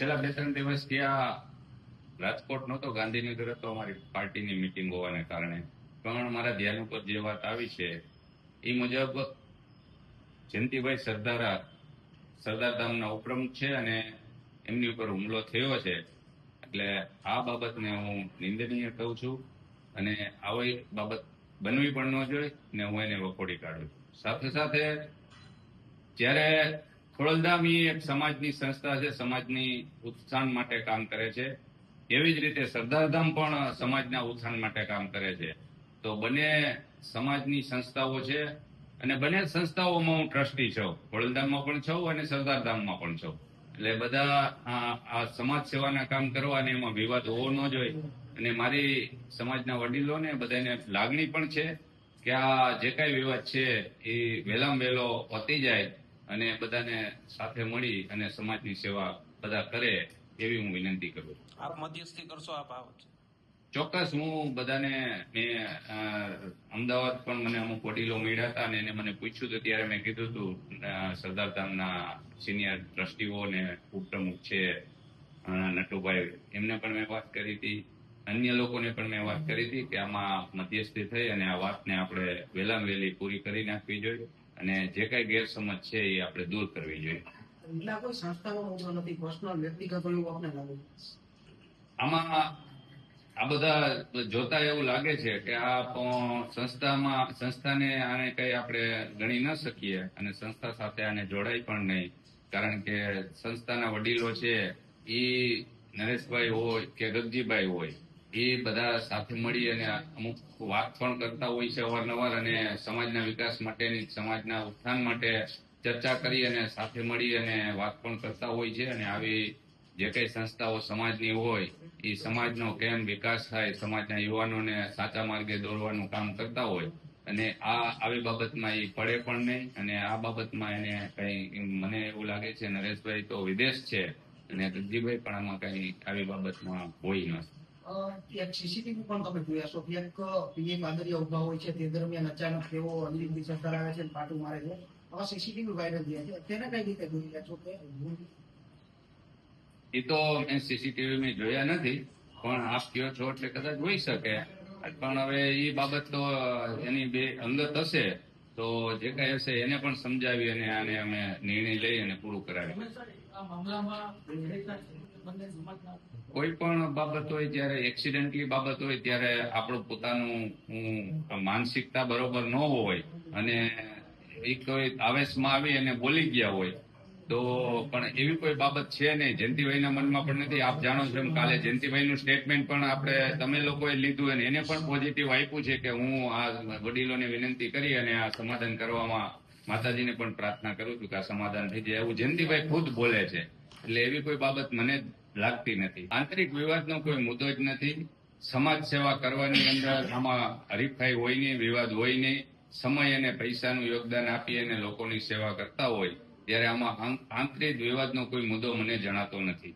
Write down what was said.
છેલ્લા બે ત્રણ દિવસ ત્યાં રાજકોટ નહોતો, ગાંધીનગર હતો અમારી પાર્ટીની મિટિંગ હોવાને કારણે. પણ મારા ધ્યાન ઉપર જે વાત આવી છે, એ મુજબ જયંતિભાઈ સરદારા, સરદાર ધામના ઉપપ્રમુખ છે અને એમની ઉપર હુમલો થયો છે. એટલે આ બાબતને હું નિંદનીય કહું છું અને આવી બાબત બનવી પણ ન જોઈએ ને હું એને વખોડી કાઢું છું. સાથે સાથે જ્યારે ખોડલધામ એક સમાજની સંસ્થા છે, સમાજની ઉત્થાન માટે કામ કરે છે. એવી જ રીતે સરદારધામ પણ સમાજના ઉત્થાન માટે કામ કરે છે. તો બંને સમાજની સંસ્થાઓ છે અને બંને સંસ્થાઓમાં હું ટ્રસ્ટી છું. ખોડલધામમાં પણ છું અને સરદારધામમાં પણ છું. એટલે બધા આ સમાજ સેવાના કામ કરવા અને એમાં વિવાદ હોવો ન જોઈએ. અને મારી સમાજના વડીલોને બધાને લાગણી પણ છે કે આ જે કાંઈ વિવાદ છે, એ વહેલામાં વહેલો પતી જાય અને બધાને સાથે મળી અને સમાજની સેવા બધા કરે એવી હું વિનંતી કરું આપ મધ્યસ્થી કરશો આપ આવો ચોક્કસ હું બધાને મેં અમદાવાદ પણ મને અમુક વડીલો મળ્યા હતા અને એને મને પૂછ્યું હતું ત્યારે મેં કીધું હતું સરદારધામના સિનિયર ટ્રસ્ટીઓ ને ઉપપ્રમુખ છે નટુભાઈ. એમને પણ મેં વાત કરી હતી. અન્ય લોકોને પણ મેં વાત કરી હતી કે આમાં મધ્યસ્થી થઈ અને આ વાતને આપણે વહેલામાં વહેલી પૂરી કરી નાખવી જોઈએ. અને જે કઈ ગેરસમજ છે એ આપણે દૂર કરવી જોઈએ. કોઈ સંસ્થાનો મુદ્દો નથી પર્સનલ વ્યક્તિગત હોય લાગે? આમાં આ બધા જોતા એવું લાગે છે કે આ સંસ્થામાં સંસ્થાને આને કઈ આપણે ગણી ન શકીએ અને સંસ્થા સાથે આને જોડાય પણ નહીં. કારણ કે સંસ્થાના વડીલો છે એ નરેશભાઈ હોય કે ગગજીભાઈ હોય એ બધા સાથે મળી અને અમુક વાત પણ કરતા હોય છે અવારનવાર અને સમાજના વિકાસ માટેની, સમાજના ઉત્થાન માટે ચર્ચા કરી અને સાથે મળી અને વાત પણ કરતા હોય છે અને આવી જે કઈ સંસ્થાઓ સમાજની હોય, એ સમાજનો કેમ વિકાસ થાય, સમાજના યુવાનોને સાચા માર્ગે દોરવાનું કામ કરતા હોય અને આ આવી બાબતમાં એ પડે પણ નહીં અને આ બાબતમાં એને કઈ મને એવું લાગે છે નરેશભાઈ તો વિદેશ છે અને ગગજીભાઈ પણ આમાં કઈ આવી બાબતમાં હોય નથી. એક સીસીટીવી પણ તમે જોયા છો. એક પીએ આદરિયા ઊભા હોય છે. તે દરમિયાન અચાનક તેઓ અંજલિ દિશા ધરાવે છે પાટું મારે છે. આવા સીસીટીવી વાયરલ થયા છે. તેને કઈ રીતે જોઈ રહ્યા છો કે એ તો મેં સીસીટીવી મેં જોયા નથી, પણ આપ કયો છો એટલે કદાચ હોઈ શકે. પણ હવે એ બાબત તો એની બે અંગત હશે, તો જે કઈ હશે એને પણ સમજાવી અને આને અમે નિર્ણય લઈ અને પૂરું કરાવી કોઈ પણ બાબત હોય ત્યારે એક્સિડન્ટલી બાબત હોય ત્યારે આપણું પોતાનું માનસિકતા બરોબર ન હોય અને એ આવેશમાં આવી અને બોલી ગયા હોય, તો પણ એવી કોઈ બાબત છે નહીં. જયંતિભાઈના મનમાં પણ નથી. આપ જાણો છો એમ કાલે જયંતિભાઈનું સ્ટેટમેન્ટ પણ આપણે તમે લોકોએ લીધું અને એને પણ પોઝિટિવ આપ્યું છે કે હું આ વડીલોને વિનંતી કરી અને આ સમાધાન કરવામાં માતાજીને પણ પ્રાર્થના કરું છું કે આ સમાધાન થઈ જાય. એવું જયંતિભાઈ ખુદ બોલે છે. એટલે એવી કોઈ બાબત મને લાગતી નથી. આંતરિક વિવાદનો કોઈ મુદ્દો જ નથી. સમાજ સેવા કરવાની અંદર આમાં હરીફાઈ હોય નહીં, વિવાદ હોય નહીં. સમય અને પૈસાનું યોગદાન આપી અને લોકોની સેવા કરતા હોય, ત્યારે આમાં આંતરિક વિવાદનો કોઈ મુદ્દો મને જણાતો નથી.